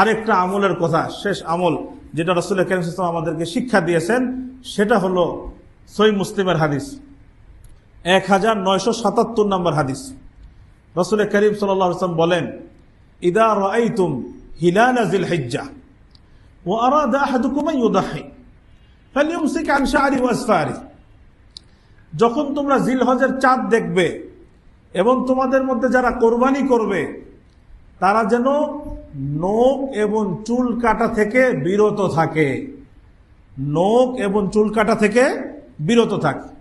আরেকটা আমলের কথা, শেষ আমল, যেটা রসুল আমাদেরকে শিক্ষা দিয়েছেন, সেটা হলো সই মুসলিমের হাদিস। এক হাজার নয়শো সাতাত্তর নম্বর হাদিস। রসুল করিম সাল্লাম বলেন, ইদা রাইতুম হিলাল জিল হিজ্জা ও আরাদা যখন তোমরা জিলহজের চাঁদ দেখবে এবং তোমাদের মধ্যে যারা কোরবানি করবে তারা যেন নখ এবং চুল কাটা থেকে বিরত থাকে। নখ এবং চুল কাটা থেকে বিরত থাকে।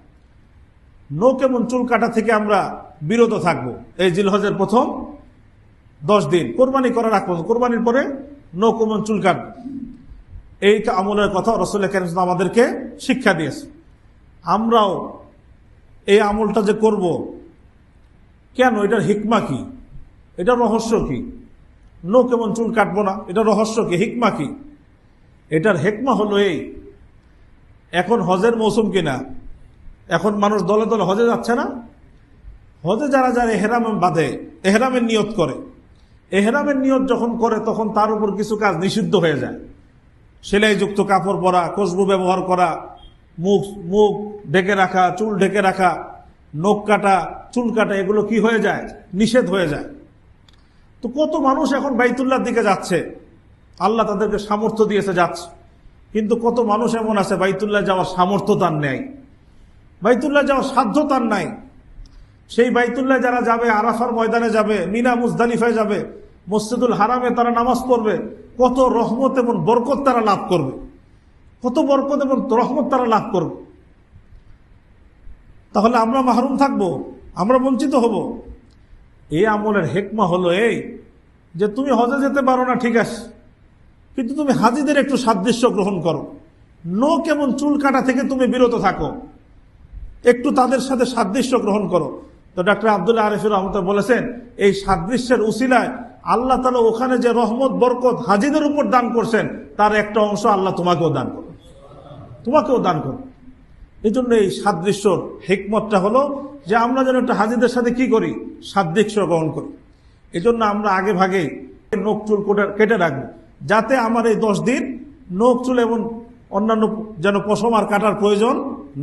নখ এবং চুল কাটা থেকে আমরা বিরত থাকব। এই জিলহজের প্রথম দশ দিন। কোরবানি করার পর্যন্ত, কোরবানির পরে নখ এবং চুল কাট। এই আমলের কথা রসুল আমাদেরকে শিক্ষা দিয়েছে। আমরাও এই আমলটা যে করব, কেন? এটার হিকমা কি? এটা রহস্য কি? নো কেমন চুল কাটবো না, এটা রহস্য কি? হিকমা কি? এটার হেকমা হলো এই, এখন হজের মৌসুম কিনা? এখন মানুষ দলে দলে হজে যাচ্ছে না? হজে যারা যারা এহেরাম বাঁধে এহেরামের নিয়ত করে। এহেরামের নিয়ত যখন করে, তখন তার উপর কিছু কাজ নিষিদ্ধ হয়ে যায়। সেলাইযুক্ত কাপড় পরা খুশবু ব্যবহার করা, মুখ মুখ ঢেকে রাখা, চুল ঢেকে রাখা, নখ কাটা, চুল কাটা, এগুলো কি হয়ে যায়? নিষেধ হয়ে যায়। তো কত মানুষ এখন বাইতুল্লার দিকে যাচ্ছে? আল্লাহ তাদেরকে সামর্থ্য দিয়েছে, যাচ্ছে। কিন্তু কত মানুষ এমন আছে, বাইতুল্লাহ যাওয়ার সামর্থ্য তার নেই। বাইতুল্লাহ যাওয়ার সাধ্য তার নাই। সেই বাইতুল্লাহ যারা যাবে, আরাফার ময়দানে যাবে, মিনা মুজদালিফায় যাবে, মসজিদুল হারামে তারা নামাজ পড়বে, কত রহমত এবং বরকত তারা লাভ করবে। কত বরকত এবং রহমত তারা লাভ করবে। তাহলে আমরা মাহরুম থাকব? আমরা বঞ্চিত হব? এই আমলের হেকমা হলো এই, যে তুমি হজে যেতে পারো না, ঠিক আছে। কিন্তু তুমি হাজিদের একটু সাদৃশ্য গ্রহণ করো। নো কেমন চুল কাটা থেকে তুমি বিরত থাকো। একটু তাদের সাথে সাদৃশ্য গ্রহণ করো। তো ডাক্তার আবদুল্লাহ আরিফুর রহমত বলেছেন, এই সাদৃশ্যের উসিলায় আল্লাহ তালা ওখানে যে রহমত, বরকত হাজিদের উপর দান করছেন, তার একটা অংশ আল্লাহ তোমাকেও দান করো তোমাকেও দান করো এই জন্য এই সাদৃশ্যর হেকমতটা হলো যে আমরা যেন একটা হাজিদের সাথে কি করি? সাদৃশ্য গ্রহণ করি। এই জন্য আমরা আগে ভাগে নখ চুল কেটে রাখব। যাতে আমার এই দশ দিন নখ চুল এবং অন্যান্য যেন পশম আর কাটার প্রয়োজন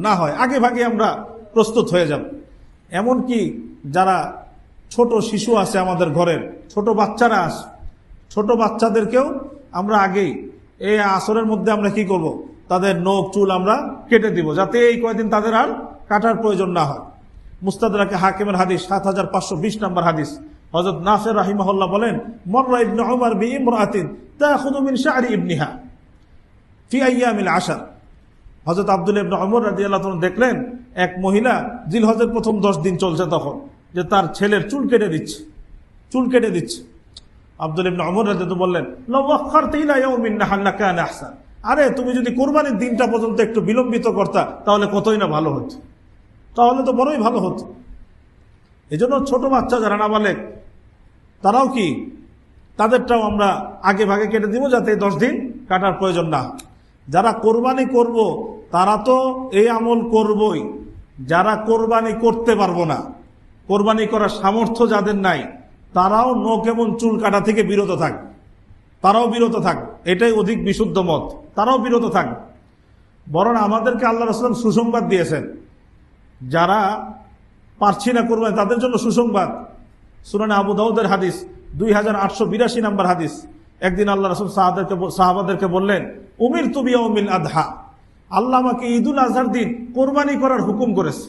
না হয়। আগে ভাগে আমরা প্রস্তুত হয়ে যাব। এমনকি যারা ছোট শিশু আছে আমাদের ঘরের, ছোট বাচ্চারা আছে ছোট বাচ্চাদেরকেও আমরা আগেই এই আসরের মধ্যে আমরা কি করব। তাদের নখ, চুল আমরা কেটে দিব, যাতে এই কয়েকদিন তাদের আর কাটার প্রয়োজন না হয়। মুস্তাদাকে হাকিমের হাদিস, সাত হাজার পাঁচশো বিশ নম্বর হাদিস। হজরত নাফের রাহিমাহুল্লাহ বলেন ইবনিহা ফি হজরত আব্দুল ইবনে উমর রাদিয়াল্লাহু তাআলা দেখলেন, এক মহিলা জিল জিলহজের প্রথম দশ দিন চলছে তখন, যে তার ছেলের চুল কেটে দিচ্ছে, চুল কেটে দিচ্ছে। আব্দুল ইবনে উমর রাদিয়াল্লাহু বললেন আরে, তুমি যদি কোরবানির দিনটা পর্যন্ত একটু বিলম্বিত করতা, তাহলে কতই না ভালো হতো? তাহলে তো বড়ই ভালো হতো। এই জন্য ছোট বাচ্চা যারা নাবালেক তারাও কি, তাদেরটাও আমরা আগে ভাগে কেটে দিব যাতে দশ দিন কাটার প্রয়োজন না যারা কোরবানি করব, তারা তো এই আমল করবই। যারা কোরবানি করতে পারব না, কোরবানি করার সামর্থ্য যাদের নাই, তারাও নখ এবং চুল কাটা থেকে বিরত থাকবে। তারাও বিরত থাকবে এটাই অধিক বিশুদ্ধ মত। তারাও বিরত থাকবে বরং আমাদেরকে আল্লাহ রসলাম সুসংবাদ দিয়েছেন। যারা পারছি না কোরবানি, তাদের জন্য সুসংবাদ। সুরানে আবু দাউদের হাদিস, দুই হাজার আটশো বিরাশি নম্বর হাদিস। একদিন আল্লাহ রসুল সাহাদেরকে সাহাবাদেরকে বললেন উমির তুবিয়া উমিল আদহা। আল্লাহ আমাকে ঈদুল আজহার দিন কোরবানি করার হুকুম করেছে।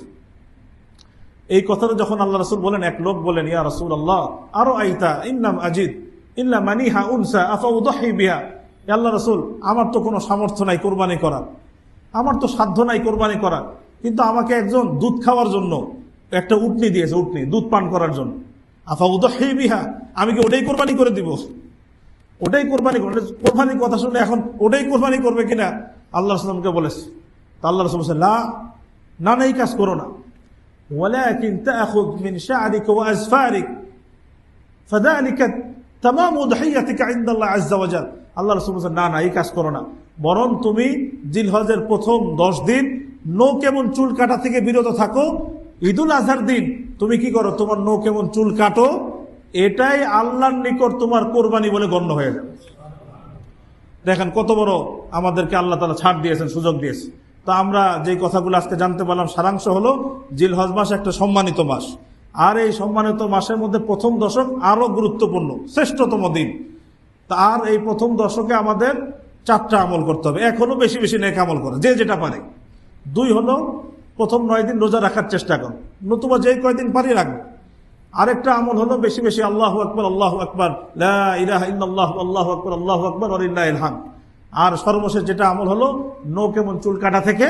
এই কথাটা যখন আল্লাহ রসুল বলেন, এক লোক বলেন, ইয়া রসুল আল্লাহ আরও আইতা ইন্নাম আজিদ? ইল্লা মানিহা উনসা আফা উদহি বিহা এ আল্লাহ রসুল আমার তো কোনো সামর্থ্য নাই কোরবানি করার আমার তো সাধ্য নাই কোরবানি করার কিন্তু আমাকে একজন দুধ খাওয়ার জন্য একটা উটনি দিয়েছে উটনি দুধ পান করার জন্য আফা উদহি বিহা আমি কি ওটাই কোরবানি করে দিব ওটাই কোরবানি করবে কোরবানির কথা শুনে এখন ওটাই কোরবানি করবে কিনা আল্লাহ রসুলকে বলেছে তা আল্লাহ রসুল বলছে লা না না এই কাজ করো না ولكن تأخذ من شعرك وأزفارك فذلك তামাম উদাহিয়া থেকে আজ আজাল আল্লাহ রসুল বলছেন, না না, এই কাজ করো না। বরং তুমি জিলহজের প্রথম দশ দিন নৌ কেমন চুল কাটা থেকে বিরত থাকো। ঈদুল আজহার দিন তুমি কি করো? তোমার নো কেমন চুল কাটো। এটাই আল্লাহর নিকট তোমার কোরবানি বলে গণ্য হয়ে যাবে। দেখেন, কত বড় আমাদেরকে আল্লাহ তালা ছাড় দিয়েছেন, সুযোগ দিয়েছে তা আমরা যে কথাগুলো আজকে জানতে পারলাম, সারাংশ হলো, জিলহজ মাস একটা সম্মানিত মাস। আর এই সম্মানিত মাসের মধ্যে প্রথম দশক আরও গুরুত্বপূর্ণ, শ্রেষ্ঠতম দিন। তার এই প্রথম দশকে আমাদের চারটা আমল করতে হবে। হলো বেশি বেশি নেক আমল করে, যে যেটা পারে। দুই হলো প্রথম নয় দিন রোজা রাখার চেষ্টা করো, নতুবা যে কয়দিন পারি রাখবে। আরেকটা আমল হলো বেশি বেশি আল্লাহ আকবর আল্লাহ আকবর আল্লাহ আল্লাহ আকবর আল্লাহ আকবর ইলহাম আর সর্বশেষ যেটা আমল হলো নো কেমন চুল কাটা থেকে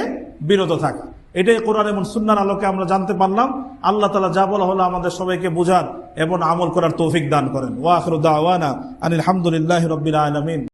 বিরত থাকা। এটাই কোরআন এবং সুন্নার আলোকে আমরা জানতে পারলাম। আল্লাহ তালা যা বলা হলো আমাদের সবাইকে বোঝার এবং আমল করার তৌফিক দান করেন। ওয়াখরুদ্দাওয়ানা আনিল হামদুলিল্লাহ রবিল